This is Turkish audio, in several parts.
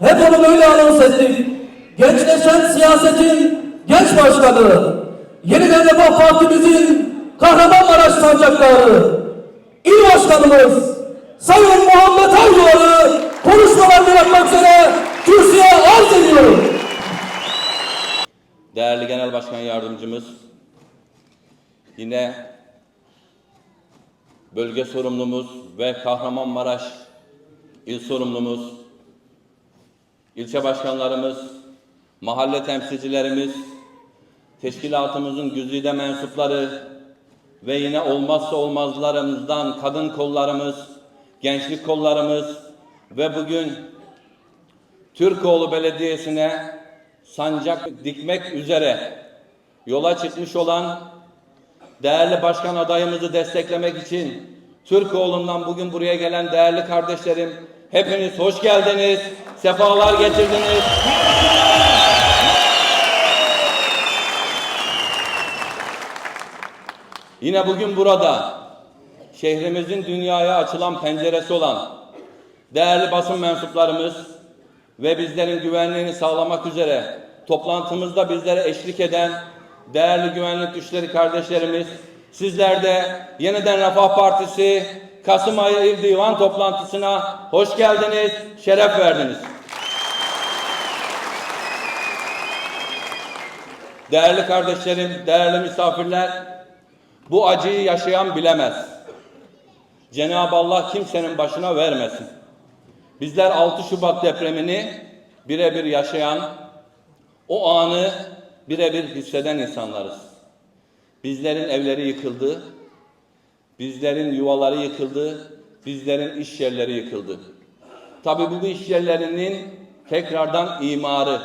Hep onu böyle anons ettik. Gençleşen siyasetin genç başkanı, yeniden Refah Partimizin Kahramanmaraş sancakları, il başkanımız Sayın Muhammed Avcıları konuşmalarını yapmak üzere kürsüye arz ediyorum. Değerli Genel Başkan Yardımcımız, yine bölge sorumlumuz ve Kahramanmaraş il sorumlumuz, ilçe başkanlarımız, mahalle temsilcilerimiz, teşkilatımızın güzide mensupları ve yine olmazsa olmazlarımızdan kadın kollarımız, gençlik kollarımız ve bugün Türkoğlu Belediyesi'ne sancak dikmek üzere yola çıkmış olan değerli başkan adayımızı desteklemek için Türkoğlu'ndan bugün buraya gelen değerli kardeşlerim hepiniz hoş geldiniz, sefalar getirdiniz. Yine bugün burada şehrimizin dünyaya açılan penceresi olan değerli basın mensuplarımız ve bizlerin güvenliğini sağlamak üzere toplantımızda bizlere eşlik eden değerli güvenlik güçleri kardeşlerimiz, sizler de yeniden Refah Partisi Kasım ayı il divan toplantısına hoş geldiniz, şeref verdiniz. Değerli kardeşlerim, değerli misafirler, bu acıyı yaşayan bilemez. Cenab-ı Allah kimsenin başına vermesin. Bizler 6 Şubat depremini birebir yaşayan, o anı birebir hisseden insanlarız. Bizlerin evleri yıkıldı, bizlerin yuvaları yıkıldı, bizlerin iş yerleri yıkıldı. Tabi bu iş yerlerinin tekrardan imarı,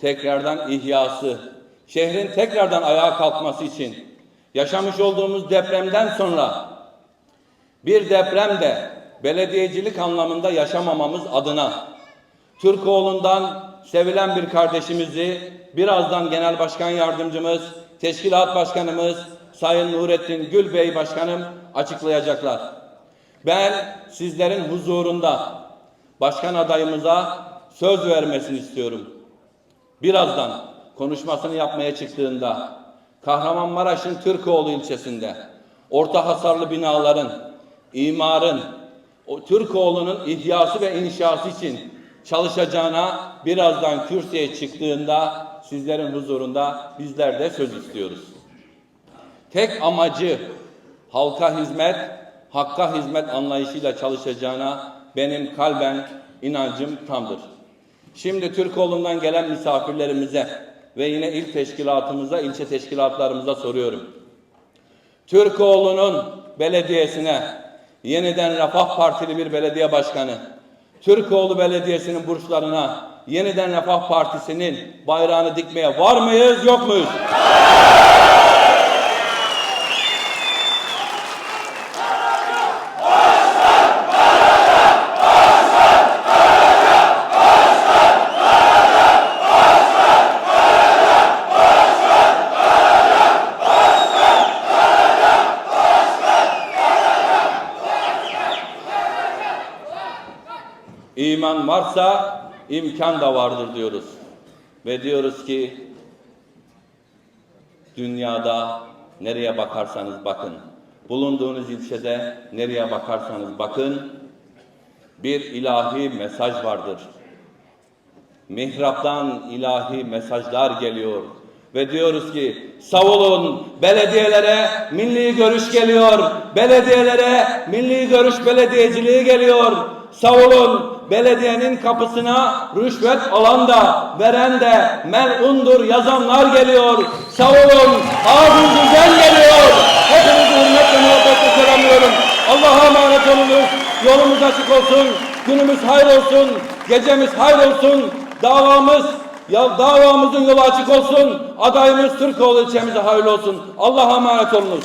tekrardan ihyası, şehrin tekrardan ayağa kalkması için yaşamış olduğumuz depremden sonra bir depremde belediyecilik anlamında yaşamamamız adına Türkoğlu'ndan sevilen bir kardeşimizi birazdan Genel Başkan Yardımcımız, Teşkilat Başkanımız Sayın Nurettin Gülbey Başkanım açıklayacaklar. Ben sizlerin huzurunda başkan adayımıza söz vermesini istiyorum. Birazdan konuşmasını yapmaya çıktığında Kahramanmaraş'ın Türkoğlu ilçesinde orta hasarlı binaların, imarın, o Türkoğlu'nun ihyası ve inşası için çalışacağına birazdan kürsüye çıktığında sizlerin huzurunda bizler de söz istiyoruz. Tek amacı halka hizmet, hakka hizmet anlayışıyla çalışacağına benim kalben inancım tamdır. Şimdi Türkoğlu'ndan gelen misafirlerimize ve yine il teşkilatımıza, ilçe teşkilatlarımıza soruyorum. Türkoğlu'nun belediyesine yeniden Refah Partili bir belediye başkanı, Türkoğlu Belediyesi'nin burçlarına yeniden Refah Partisi'nin bayrağını dikmeye var mıyız, yok muyuz? İman varsa imkan da vardır diyoruz. Ve diyoruz ki dünyada nereye bakarsanız bakın, bulunduğunuz ilçede nereye bakarsanız bakın bir ilahi mesaj vardır. Mihraptan ilahi mesajlar geliyor. Ve diyoruz ki savulun belediyelere milli görüş geliyor. Belediyelere milli görüş belediyeciliği geliyor. Savulun belediyenin kapısına rüşvet alan da veren de melundur yazanlar geliyor. Savulun ağzı düzen geliyor. Hepinizi hürmetle muhabbetle selamlıyorum. Allah'a emanet olunuz. Yolumuz açık olsun. Günümüz hayır olsun. Gecemiz hayır olsun. Davamız ya davamızın yolu açık olsun. Adayımız Türkoğlu ilçemize hayırlı olsun. Allah'a emanet olunuz.